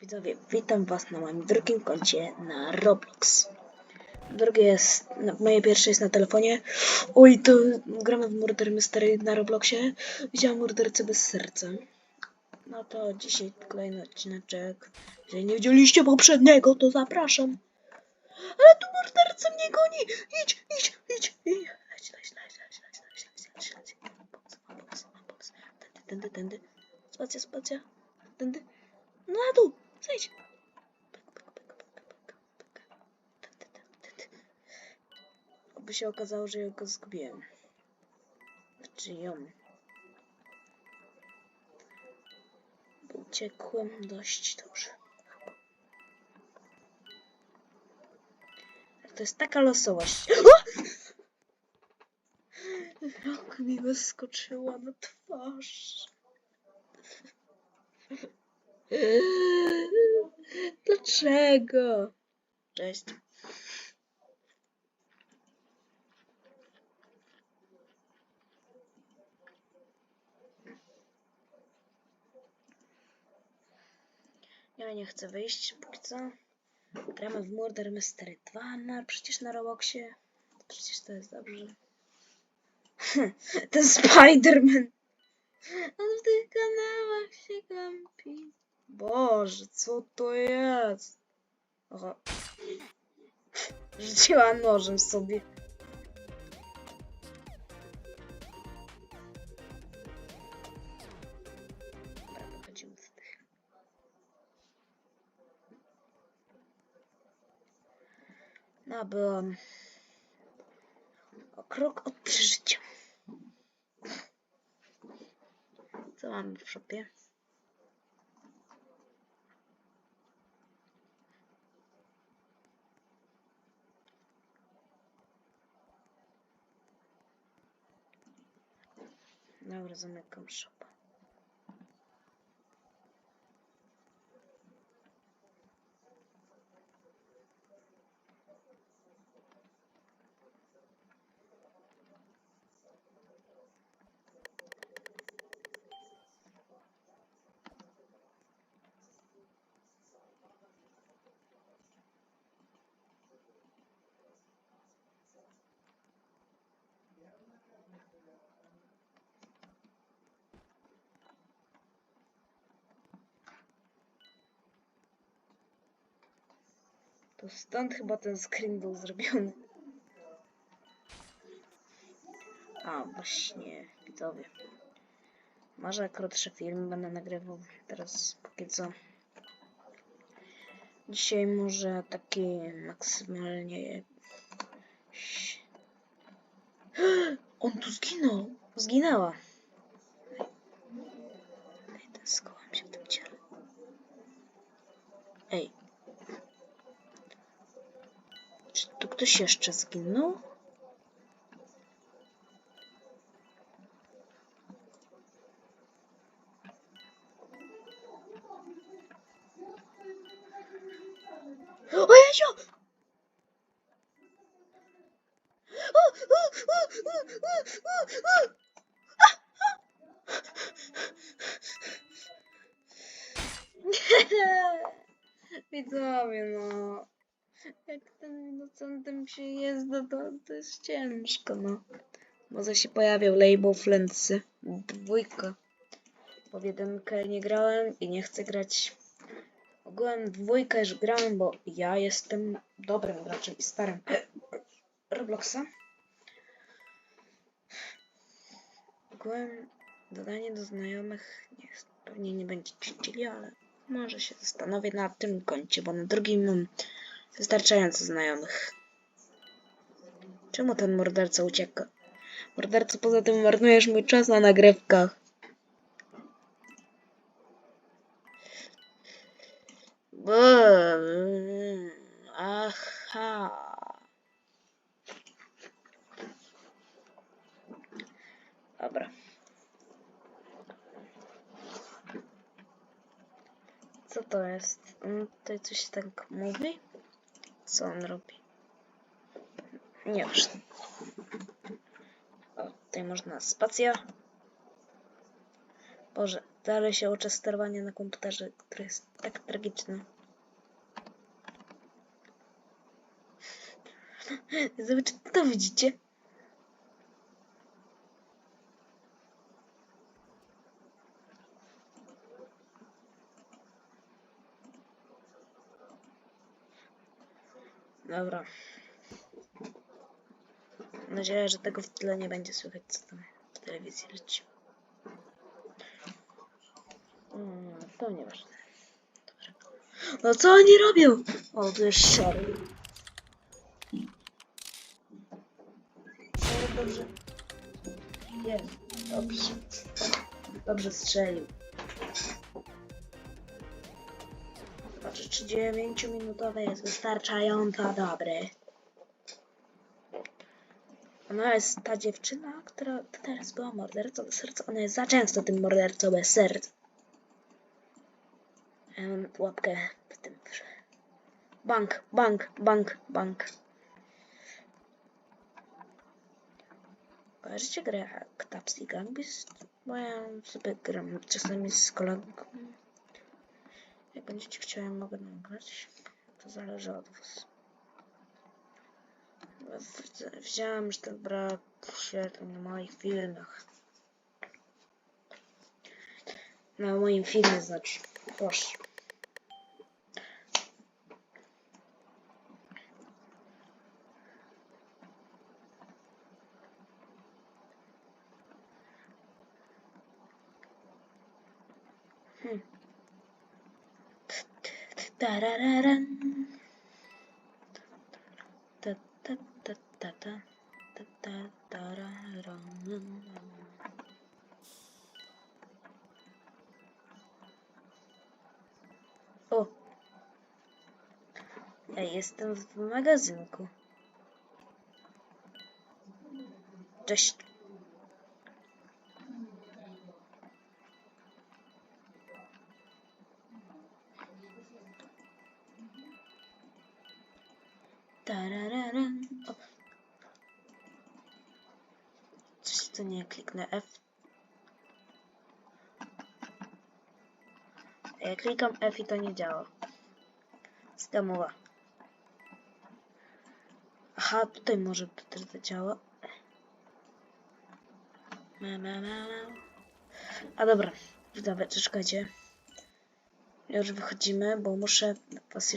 Widzowie, witam was na moim drugim koncie na Roblox. Drugie jest, na, moje pierwsze jest na telefonie. Oj, to gramy w Murder Mystery na Robloxie. Widziałam mordercę bez serca. No to dzisiaj kolejny odcineczek. Jeżeli nie widzieliście poprzedniego, to zapraszam. Ale tu morderca mnie goni! Idź, idź, idź, idź. Tędy, tędy, tędy. Spacja, spacja. Tędy. No na dół, zejdź. Oby się okazało, że ja go zgubiłem. Czy ją. Uciekłem dość dobrze. To jest taka losowość. Rok mi wyskoczyła na twarz. Dlaczego? Cześć. Ja nie chcę wyjść póki co. Gramy w Murder Mystery 2, no przecież na Robloxie. Przecież to jest dobrze. Ten Spider-Man. On w tych kanałach się kampi. Boże, co to jest? Aha. Rzuciła nożem sobie. Dobra, wychodzimy o krok od przeżycia. Co mamy w szopie? na Urzonek Shop. Stąd chyba ten screen był zrobiony. A, właśnie, widzowie. Może krótszy film będę nagrywał teraz póki co. Dzisiaj może taki maksymalnie... On tu zginął! Zginęła! Ej, ten skołam się w tym ciele. Ej, Tu ktoś jeszcze zginął? O Widzowie, no. Jak tym innocentem się no to, to jest ciężko, no. Może się pojawiał Label Flency. Dwójka. Bo w jedynkę nie grałem i nie chcę grać. Ogółem dwójkę już grałem, bo ja jestem dobrym graczem i starym Robloxa. Ogółem dodanie do znajomych nie, pewnie nie będzie chcieli, ale może się zastanowię na tym koncie, bo na drugim mam wystarczająco znajomych. Czemu ten morderca ucieka? Morderco, poza tym marnujesz mój czas na nagrywkach. Bo- Aha. Dobra. Co to jest? On tutaj coś tak mówi? Co on robi? Nie wiem. O, tutaj można spacja. Boże, Dalej się uczę sterowania na komputerze, które jest tak tragiczne. Zobaczcie, to widzicie? Dobra. Mam nadzieję, że tego w tle nie będzie słychać, co tam w telewizji leci. Mm, to nieważne. Dobra. No co oni robią? O, tu jest szary. Dobrze. Jest. Dobrze. Dobrze strzelił. Czy 9-minutowe jest wystarczająco dobre. Ona jest ta dziewczyna, która teraz była mordercą bez serca. Ona jest za często tym mordercą bez serca. Ja mam łapkę w tym. Bank, bank, bank, bank. Kojarzycie grę Tapsy Gambist? Bo ja sobie gram czasami z kolegą. Jak będziecie chcieli, mogę nagrać. To zależy od was. Wziąłem, że ten brak świetny na moich filmach. Na moim filmie znaczy. Proszę. Tarararan. O! Ja jestem w magazynku. Cześć. Tarararan. O. Coś tu nie kliknę F. Ja klikam F i to nie działa. Skamowa. Aha, tutaj może to też zadziała. A dobra, widzowie, czekajcie. Już wychodzimy, bo muszę was jeszcze